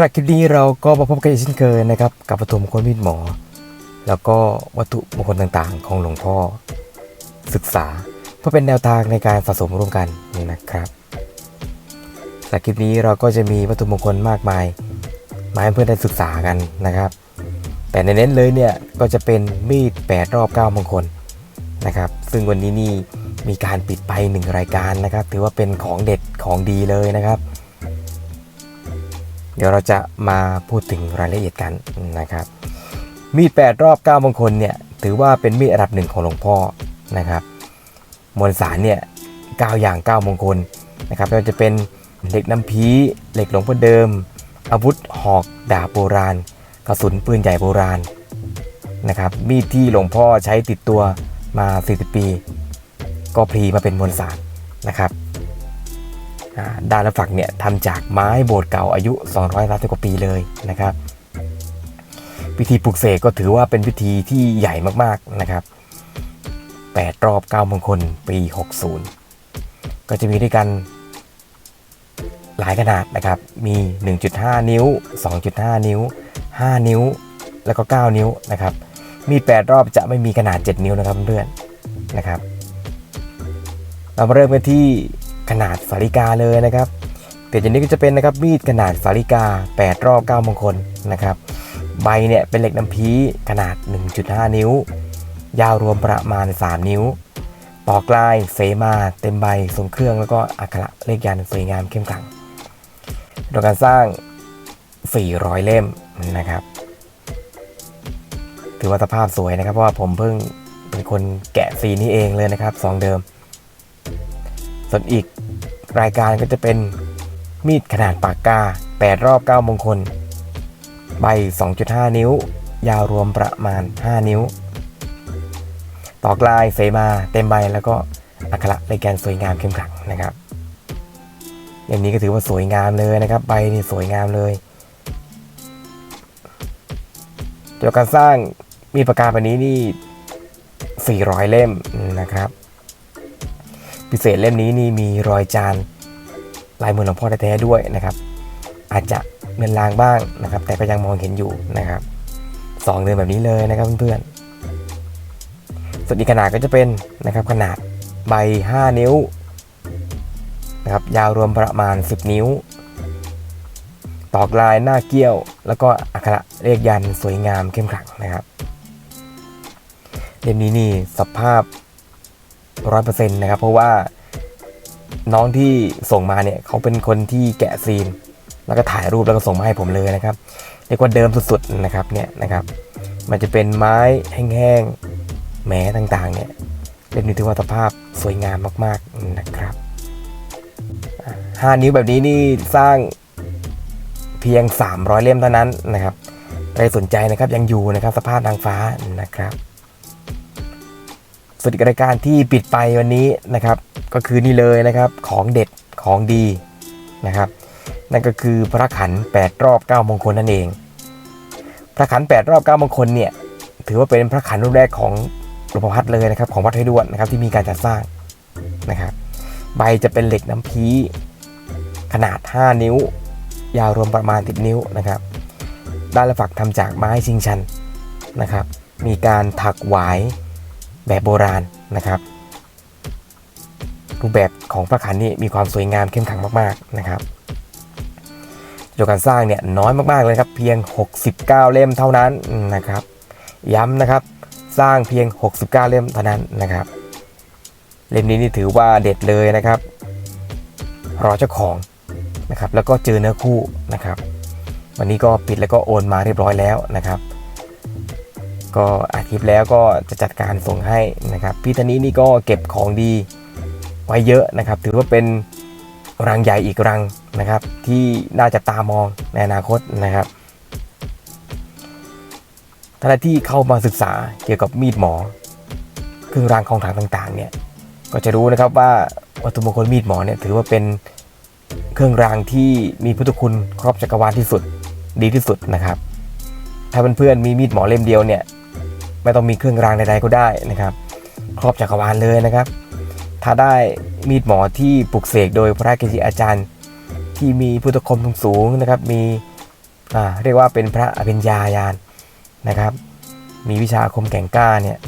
ำหรับคลิปนี้เราก็มาพบกันอีกเช่นเคยนะครับกับวัตถุมงคลมีดหมอ แล้วก็วัตถุมงคลต่างๆ ของหลวงพ่อ ศึกษาเพื่อเป็นแนวทางในการสะสมร่วมกันนะครับสำหรับคลิปนี้เราก็จะมีวัตถุมงคลมากมายมาให้เพื่อนได้ศึกษากันนะครับ แต่ในเน้นเลยเนี่ยก็จะเป็นมีด8รอบ9มงคลนะครับซึ่งวันนี้นี่มีการปิดไปหนึ่งรายการนะครับ ถือว่าเป็นของเด็ดของดีเลยนะครับ เดี๋ยวเราจะมาพูดถึงรายละเอียดกันนะครับ มีด 8 รอบ 9 มงคลเนี่ยถือว่าเป็นมีดอันดับหนึ่งของหลวงพ่อนะครับมวลสารเนี่ย9อย่าง 9 มงคลนะครับไม่ว่าจะเป็นเหล็กน้ำพีเหล็กหลวงพ่อเดิม อาวุธหอกดาบโบราณ กระสุนปืนใหญ่โบราณนะครับมีดที่หลวงพ่อใช้ติดตัวมา 40 ปี ก็พลีมาเป็นมวลสารนะครับ ด้านละฝักเนี่ยทำจากไม้โบสถ์เก่าอายุ 230กว่าปีเลยนะครับ พิธีปลุกเสกก็ถือว่าเป็นพิธีที่ใหญ่มากๆนะครับ 8 รอบ9มงคลปี 60 ก็จะมีด้วยกันหลายขนาดนะครับ มี 1.5 นิ้ว 2.5 นิ้ว 5 นิ้ว แล้วก็ 9 นิ้วนะครับ มีด8รอบจะไม่มีขนาด 7 นิ้วนะครับเพื่อนๆนะครับ เรามาเริ่มกันที่ ขนาดสาริกาเลยนะครับเดี๋ยวอย่างนี้ก็จะเป็นนะครับมีดขนาดสาริกา 8 รอบ9มงคลนะครับใบเนี่ยเป็นเหล็กน้ำพีขนาด 1.5 นิ้ว ยาวรวมประมาณ 3 นิ้ว ปอกลายเสมาเต็มใบทรงเครื่องแล้วก็อักขระเลขยันสวยงามเข้มขังโดยการสร้าง 400 เล่มนะครับถือว่าสภาพสวยนะครับเพราะว่าผมเพิ่งเป็นคนแกะสีนี้เองเลยนะครับซองเดิม ส่วนอีกรายการก็จะเป็นมีดขนาดปากกา 8 รอบ 9 มงคล ใบ 2.5 นิ้ว ยาวรวมประมาณ 5 นิ้ว ตอกลายเสมา เต็มใบแล้วก็อักขระเลขแกนสวยงามเข้มขลังนะครับอย่างนี้ก็ถือว่าสวยงามเลยนะครับ ใบนี่สวยงามเลยเกี่ยวกับการสร้างมีดปากกาแบบนี้นี่ 400 เล่มนะครับ พิเศษเล่มนี้นี่มีรอยจานลายมือหลวงพ่อแท้ๆด้วยนะครับ อาจจะเลือนลางบ้างนะครับ แต่ก็ยังมองเห็นอยู่นะครับสองเดือนแบบนี้เลยนะครับเพื่อนๆส่วนอีกขนาดก็จะเป็นนะครับ ขนาดใบ 5 นิ้วนะครับยาวรวมประมาณ 10 นิ้ว ตอกลายหน้าเกี้ยว แล้วก็อักขระเลขยันสวยงามเข้มขลังนะครับเล่มนี้นี่สภาพ ร้อยเปอร์เซ็นต์นะครับ เพราะว่าน้องที่ส่งมาเนี่ยเขาเป็นคนที่แกะซีน แล้วก็ถ่ายรูปแล้วก็ส่งมาให้ผมเลยนะครับเรียกว่าเดิมสุดๆนะครับเนี่ยนะครับ มันจะเป็นไม้แห้งๆแหมต่างๆ เนี่ยเล่มนี้ถือว่าสภาพสวยงามมากๆนะครับห้านิ้วแบบนี้นี่สร้างเพียง 300 เล่มเท่านั้นนะครับใครสนใจนะครับยังอยู่นะครับสภาพนางฟ้านะครับ ส่วนอีรายการที่ปิดไปวันนี้นะครับ ก็คือนี่เลยนะครับของเด็ดของดีนะครับ นั่นก็คือพระขันแปดรอบเก้ามงคลนั่นเอง พระขันแปดรอบเก้ามงคลเนี่ยถือว่าเป็นพระขันรุ่นแรกของหลวงพ่อพัดเลยนะครับ ของวัดไทยด้วนนะครับที่มีการจัดสร้างนะครับใบจะเป็นเหล็กน้ำพีขนาด 5 นิ้ว ยาวรวมประมาณ 10 นิ้วนะครับด้านละฝักทำจากไม้ชิงชันนะครับ มีการถักหวาย แบบโบราณนะครับรูปแบบของพระขันนี่มีความสวยงามเข้มขังมากๆนะครับโดยการสร้างเนี่ยน้อยมากๆเลยครับเพียง 69 เล่มเท่านั้นนะครับ ย้ำนะครับสร้างเพียง 69 เล่มเท่านั้นนะครับ เล่มนี้นี่ถือว่าเด็ดเลยนะครับ รอเจ้าของนะครับ แล้วก็เจอเนื้อคู่นะครับ วันนี้ก็ปิดแล้วก็โอนมาเรียบร้อยแล้วนะครับ ก็อาทิตย์แล้วก็จะจัดการส่งให้นะครับพี่ธนี้นี่ก็เก็บของดีไว้เยอะนะครับ ถือว่าเป็นรังใหญ่อีกรังนะครับ ที่น่าจะตามองในอนาคตนะครับท่านที่เข้ามาศึกษาเกี่ยวกับมีดหมอเครื่องรางของขลังต่างๆเนี่ยก็จะรู้นะครับว่าวัตถุมงคลมีดหมอเนี่ยถือว่าเป็นเครื่องรางที่มีพุทธคุณครอบจักรวาลที่สุดดีที่สุดนะครับ ถ้าเพื่อนๆมีมีดหมอเล่มเดียวเนี่ย ไม่ต้องมีเครื่องรางใดๆก็ได้นะครับ ครอบจักรวาลเลยนะครับ ถ้าได้มีดหมอที่ปลุกเสกโดยพระเกจิอาจารย์ ที่มีพุทธคุณสูงนะครับ มีเรียกว่าเป็นพระอภิญญาญาณนะครับ มีวิชาคมแก่งกล้าเนี่ย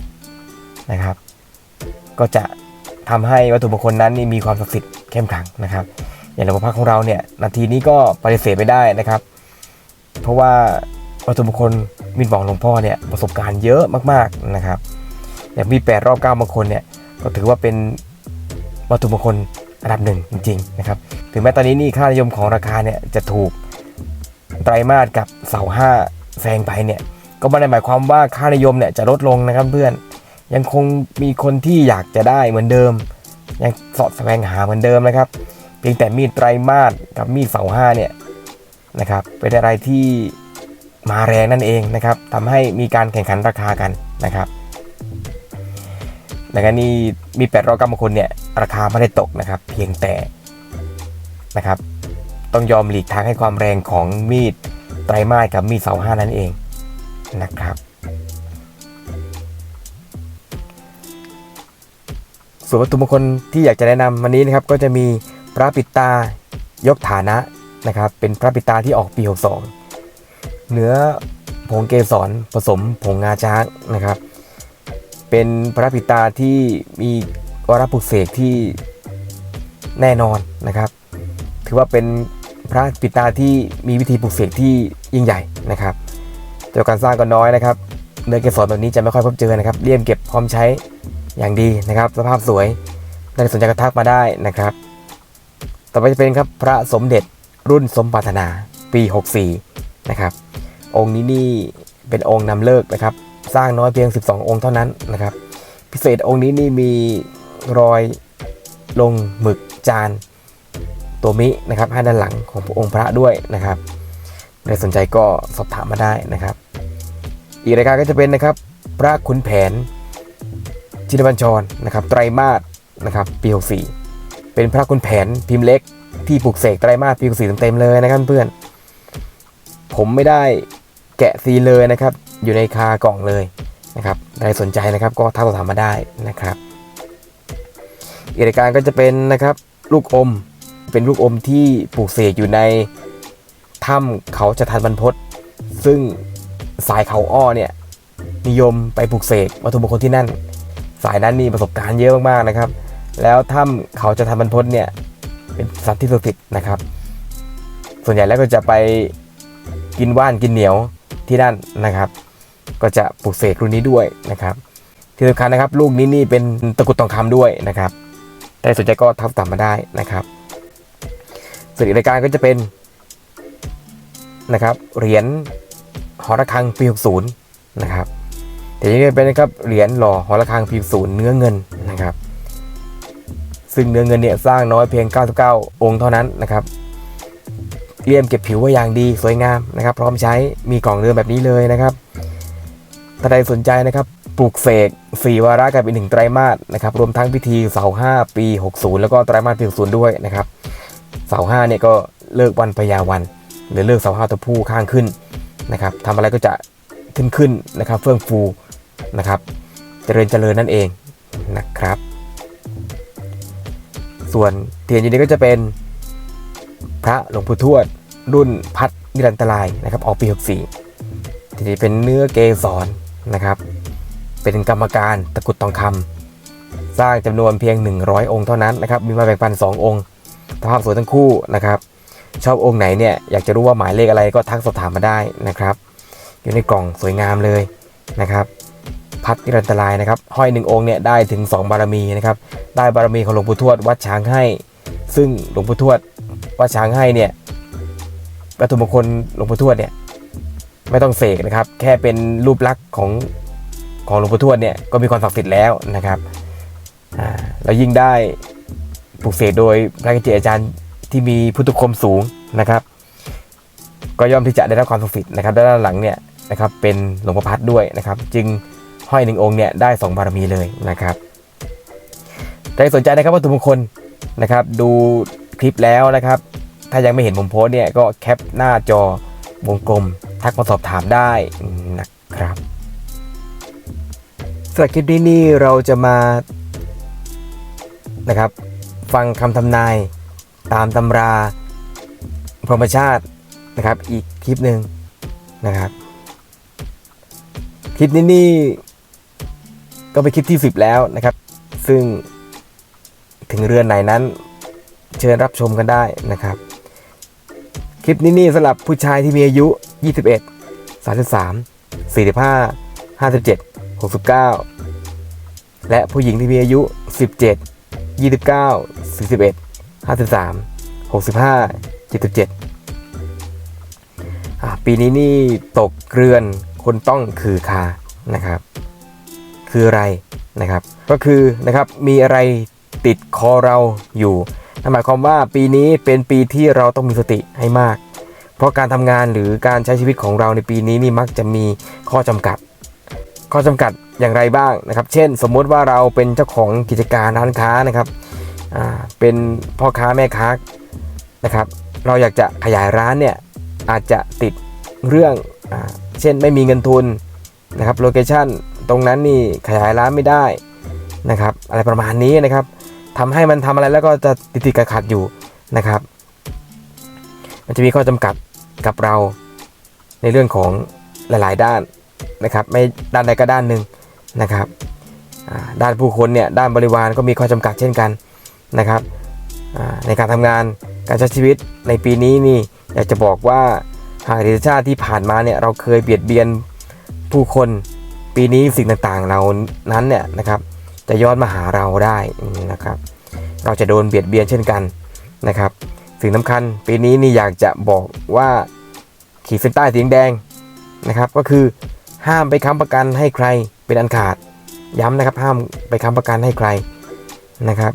นะครับ ก็จะทำให้วัตถุมงคลนั้นนี่มีความศักดิ์สิทธิ์เข้มขลังนะครับ อย่างหลวงพ่อพักของเราเนี่ยนาทีนี้ก็ปฏิเสธไม่ได้นะครับ เพราะว่า วัตถุมงคลมีดหมอหลวงพ่อเนี่ยประสบการณ์เยอะมากๆนะครับอย่างมีแปดรอบเก้ามงคลเนี่ยก็ถือว่าเป็นวัตถุมงคลอันดับหนึ่งจริงๆนะครับถึงแม้ตอนนี้นี่ค่านิยมของราคาเนี่ยจะถูกไตรมาสกับเสาห้าแซงไปเนี่ยก็ไม่ได้หมายความว่าค่านิยมเนี่ยจะลดลงนะครับเพื่อนยังคงมีคนที่อยากจะได้เหมือนเดิม ยังสาะแสวงหาเหมือนเดิมนะครับ เพียงแต่มีดไตรมาสกับมีดเสาห้าเนี่ยนะครับเป็นอะไรที่ มาแรงนั่นเองนะครับทำให้มีการแข่งขันราคากันนะครับดังนั้นนี่มีแปดร้อกรัมคนเนี่ยราคาไม่ได้ตกนะครับ เพียงแต่นะครับ ต้องยอมหลีกทางให้ความแรงของมีดไตรมาสกับมีดเสาห้านั่นเองนะครับ ส่วนวัตถุมงคลที่อยากจะแนะนำวันนี้นะครับก็จะมีพระปิดตายกฐานะนะครับ เป็นพระปิดตาที่ออกปี 62 เนื้อผงเกสรผสมผงงาช้างนะครับ เป็นพระปิตาที่มีวรปลุกเสกที่แน่นอนนะครับ ถือว่าเป็นพระปิตาที่มีวิธีปลุกเสกที่ยิ่งใหญ่นะครับแต่การสร้างก็น้อยนะครับเนื้อเกสรแบบนี้จะไม่ค่อยพบเจอนะครับเลี่ยมเก็บพร้อมใช้อย่างดีนะครับ สภาพสวยถ้าสนใจก็ทักมาได้นะครับ ต่อไปจะเป็นครับพระสมเด็จรุ่นสมปรารถนาปี 64 นะครับ องค์นี้นี่เป็นองค์นำเลิกนะครับ สร้างน้อยเพียง 12 องค์เท่านั้นนะครับ พิเศษองค์นี้นี่มีรอยลงหมึกจานตัวมินะครับให้ด้านหลังขององค์พระด้วยนะครับใครสนใจก็สอบถามมาได้นะครับ อีกรายการก็จะเป็นนะครับ พระขุนแผนจินบัญชรนะครับไตรมาสนะครับปี64เป็นพระคุณแผนพิมพ์เล็กที่ปลูกเสกไตรมาสปี64เต็มๆเลยนะครับเพื่อนผมไม่ได้ แกะซีเลยนะครับ อยู่ในคากล่องเลยนะครับใครสนใจนะครับก็ทักสอบถามมาได้นะครับอีกรายการก็จะเป็นนะครับลูกอมเป็นลูกอมที่ปลูกเสกอยู่ในถ้ำเขาจะทันบรรพตซึ่งสายเขาอ้อเนี่ยนิยมไปปลูกเสกวัตถุมงคลที่นั่น สายนั้นนี่ประสบการณ์เยอะมากๆนะครับ แล้วถ้ำเขาจะทำบรรพตเนี่ยเป็นสัตว์ที่ศักดิ์สิทธิ์นะครับ ส่วนใหญ่แล้วก็จะไปกินว่านกินเหนียว ที่นั่นนะครับ ก็จะปลูกเสกรุ่นนี้ด้วยนะครับ ที่สำคัญนะครับ ลูกนี้นี่เป็นตะกุดทองคำด้วยนะครับถ้าสนใจก็ทักตามมาได้นะครับส่วนอีกรายการก็จะเป็นนะครับเหรียญหอระฆังปี60นะครับแต่ยังเป็นนะครับเหรียญหล่อหอระฆังปี60เนื้อเงินนะครับ ซึ่งเนื้อเงินเนี่ยสร้างน้อยเพียง 99 องค์เท่านั้นนะครับ เลี่ยมเก็บผิวไว้อย่างดีสวยงามนะครับ พร้อมใช้มีกล่องเรือแบบนี้เลยนะครับถ้าใดสนใจนะครับปลูกเสก4วาระกับอีกหนึ่งไตรมาสนะครับรวมทั้งพิธีเสาห้าปี 60 แล้วก็ไตรมาสปี60ด้วยนะครับเสาห้าเนี่ยก็เลิกวันพญาวัน หรือเลิกเสาห้าตัวผู้ข้างขึ้นนะครับทำอะไรก็จะขึ้นขึ้นนะครับ เฟื่องฟูนะครับ เจริญเจริญนั่นเองนะครับ ส่วนเทียนอยู่นี้ก็จะเป็น พระหลวงปู่ทวด รุ่นพัดนิรันตรายนะครับออกปี 64 ทีนี้เป็นเนื้อเกสรนะครับ เป็นกรรมการตะกุดทองคำสร้างจำนวนเพียง 100 องค์เท่านั้นนะครับ มีมาแบ่งปัน 2 องค์ภาพสวยทั้งคู่นะครับ ชอบองค์ไหนเนี่ยอยากจะรู้ว่าหมายเลขอะไรก็ทักสอบถามมาได้นะครับ อยู่ในกล่องสวยงามเลยนะครับพัดนิรันตรายนะครับห้อยหนึ่งองค์เนี่ยได้ถึง 2 บารมีนะครับได้บารมีของหลวงปู่ทวดวัดช้างให้ ซึ่งหลวงปู่ทวด วัดช้างให้เนี่ยวัตถุมงคลหลวงปู่ทวดเนี่ยไม่ต้องเสกนะครับ แค่เป็นรูปลักษณ์ของของหลวงปู่ทวดเนี่ยก็มีความศักดิ์สิทธิ์แล้วนะครับอ่าแล้วยิ่งได้ปลูกเสกโดยพระเกจิอาจารย์ที่มีพุทธคมสูงนะครับ ก็ย่อมที่จะได้รับความศักดิ์สิทธิ์นะครับด้านหลังเนี่ยนะครับเป็นหลวงพ่อพัดด้วยนะครับ จึงห้อยหนึ่งองค์เนี่ยได้สองบารมีเลยนะครับใครสนใจนะครับวัตถุมงคลนะครับ ดู คลิปแล้วนะครับ ถ้ายังไม่เห็นผมโพสเนี่ยก็แคปหน้าจอวงกลม ทักมาสอบถามได้นะครับสำหรับคลิปนี้นี่เราจะมานะครับ ฟังคำทำนายตามตำราพรหมชาตินะครับ อีกคลิปหนึ่งนะครับ คลิปนี้นี่ก็เป็นคลิปที่ 10 แล้วนะครับ ซึ่งถึงเรือนไหนนั้น เชิญรับชมกันได้นะครับ คลิปนี้นี่สำหรับผู้ชายที่มีอายุ 21 33 45 57 69 และผู้หญิงที่มีอายุ 17 29 41 53 65 77อ่าปีนี้นี่ตกเรือนคนต้องคือคานะครับ คืออะไรนะครับ ก็คือนะครับมีอะไรติดคอเราอยู่ นั่นหมายความว่าปีนี้เป็นปีที่เราต้องมีสติให้มาก เพราะการทำงานหรือการใช้ชีวิตของเราในปีนี้นี่มักจะมีข้อจำกัด ข้อจำกัดอย่างไรบ้างนะครับ เช่น สมมุติว่าเราเป็นเจ้าของกิจการร้านค้านะครับเป็นพ่อค้าแม่ค้านะครับ เราอยากจะขยายร้านเนี่ยอาจจะติดเรื่องอเช่นไม่มีเงินทุนนะครับโลเคชั่นตรงนั้นนี่ขยายร้านไม่ได้นะครับ อะไรประมาณนี้นะครับ ทำให้มันทำอะไรแล้วก็จะติดติดขัดขัดอยู่นะครับ มันจะมีข้อจำกัดกับเราในเรื่องของหลาย ๆ ด้านนะครับ ไม่ด้านใดก็ด้านหนึ่งนะครับด้านผู้คนเนี่ยด้านบริวารก็มีข้อจำกัดเช่นกันนะครับในการทำงานการใช้ชีวิตในปีนี้นี่อยากจะบอกว่าหากอดีตชาติที่ผ่านมาเนี่ยเราเคยเบียดเบียนผู้คนปีนี้สิ่งต่างๆ เรานั้นเนี่ยนะครับ จะย้อนมาหาเราได้นะครับ เราจะโดนเบียดเบียนเช่นกันนะครับ สิ่งสำคัญปีนี้นี่อยากจะบอกว่าขีดเส้นใต้สีแดงนะครับ ก็คือห้ามไปค้ำประกันให้ใครเป็นอันขาดย้ำนะครับห้ามไปค้ำประกันให้ใครนะครับ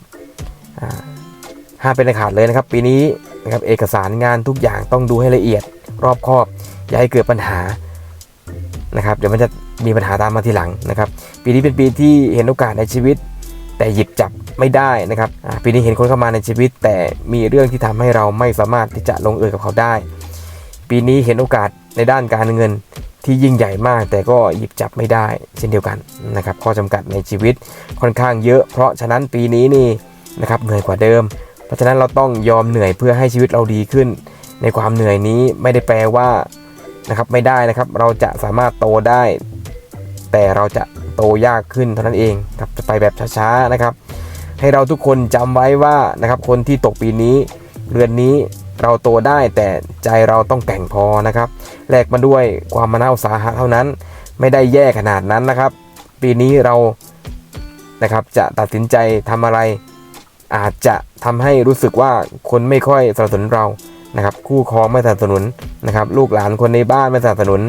ห้ามเป็นอันขาดเลยนะครับ ปีนี้นะครับเอกสารงานทุกอย่างต้องดูให้ละเอียดรอบคอบ อย่าให้เกิดปัญหานะครับ เดี๋ยวมันจะ มีปัญหาตามมาทีหลังนะครับ ปีนี้เป็นปีที่เห็นโอกาสในชีวิต แต่หยิบจับไม่ได้นะครับปีนี้เห็นคนเข้ามาในชีวิต แต่มีเรื่องที่ทำให้เราไม่สามารถที่จะลงเอยกับเขาได้ ปีนี้เห็นโอกาสในด้านการเงินที่ยิ่งใหญ่มาก แต่ก็หยิบจับไม่ได้ เช่นเดียวกันนะครับข้อจำกัดในชีวิตค่อนข้างเยอะ เพราะฉะนั้นปีนี้นี่นะครับเหนื่อยกว่าเดิม เพราะฉะนั้นเราต้องยอมเหนื่อยเพื่อให้ชีวิตเราดีขึ้น ในความเหนื่อยนี้ไม่ได้แปลว่านะครับไม่ได้นะครับเราจะสามารถโตได้ แต่เราจะโตยากขึ้นเท่านั้นเองครับจะไปแบบช้าๆนะครับ ให้เราทุกคนจำไว้ว่านะครับคนที่ตกปีนี้ เรือนนี้เราโตได้แต่ใจเราต้องแก่งพอนะครับแลกมาด้วยความมานาอุตสาหะเท่านั้น ไม่ได้แย่ขนาดนั้นนะครับ ปีนี้เรานะครับจะตัดสินใจทำอะไร อาจจะทำให้รู้สึกว่าคนไม่ค่อยสนับสนุนเรานะครับ คู่ครองไม่สนับสนุนนะครับ ลูกหลานคนในบ้านไมาสนับสนุน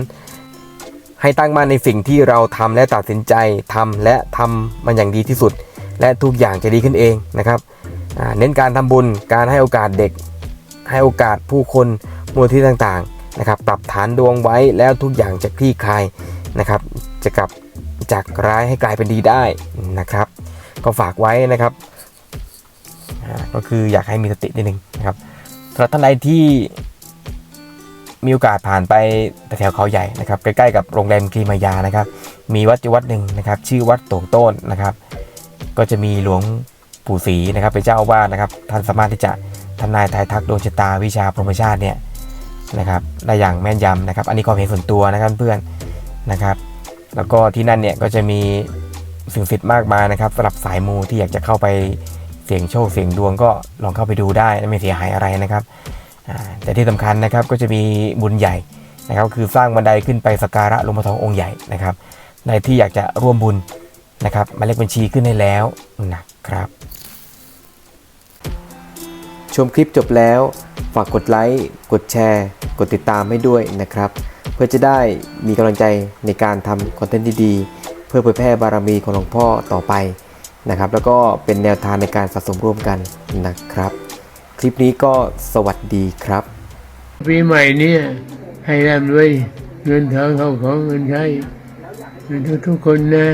ให้ตั้งมั่นในสิ่งที่เราทำและตัดสินใจทำและทำมันอย่างดีที่สุด และทุกอย่างจะดีขึ้นเองนะครับเน้นการทำบุญการให้โอกาสเด็ก ให้โอกาสผู้คนมูลที่ต่างๆนะครับปรับฐานดวงไว้แล้วทุกอย่างจะคลี่คลายนะครับจะกลับจากร้ายให้กลายเป็นดีได้นะครับ ก็ฝากไว้นะครับก็คืออยากให้มีสตินิดนึงนะครับสำหรับท่านใดที่ มีโอกาสผ่านไปแถวเขาใหญ่นะครับใกล้ๆกับโรงแรมคลีมายานะครับ มีวัดอยู่วัดหนึ่งนะครับ ชื่อวัดโตงต้นนะครับ ก็จะมีหลวงปู่ศรีนะครับเป็นเจ้าอาวาสนะครับท่านสามารถที่จะทำนายทายทักดวงชะตาวิชาพรหมชาติเนี่ยนะครับได้อย่างแม่นยำนะครับ อันนี้ความเห็นส่วนตัวนะครับเพื่อนนะครับ แล้วก็ที่นั่นเนี่ยก็จะมีสิ่งศักดิ์สิทธิ์มากมายนะครับสำหรับสายมูที่อยากจะเข้าไปเสี่ยงโชคเสี่ยงดวงก็ลองเข้าไปดูได้ไม่เสียหายอะไรนะครับ แต่ที่สำคัญนะครับก็จะมีบุญใหญ่นะครับคือสร้างบันไดขึ้นไปสักการะหลวงพ่อทององค์ใหญ่นะครับในที่อยากจะร่วมบุญนะครับมาเลขบัญชีขึ้นให้แล้วนะครับ ชมคลิปจบแล้ว ฝากกดไลค์กดแชร์ กดติดตามให้ด้วยนะครับ เพื่อจะได้มีกำลังใจในการทำคอนเทนต์ดีๆ เพื่อเผยแพร่บารมีของหลวงพ่อต่อไปนะครับ แล้วก็เป็นแนวทางในการสะสมร่วมกันนะครับ คลิปนี้ก็สวัสดีครับ ปีใหม่เนี่ยให้ร่ำรวยเงินทองเข้าของเงินใช้ทุกทุกคนนะ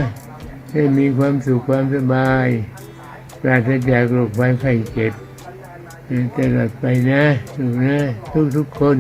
ให้มีความสุขความสบายปราศจากโรคภัยไข้เจ็บตลอดไปนะถูกนะทุกทุกคน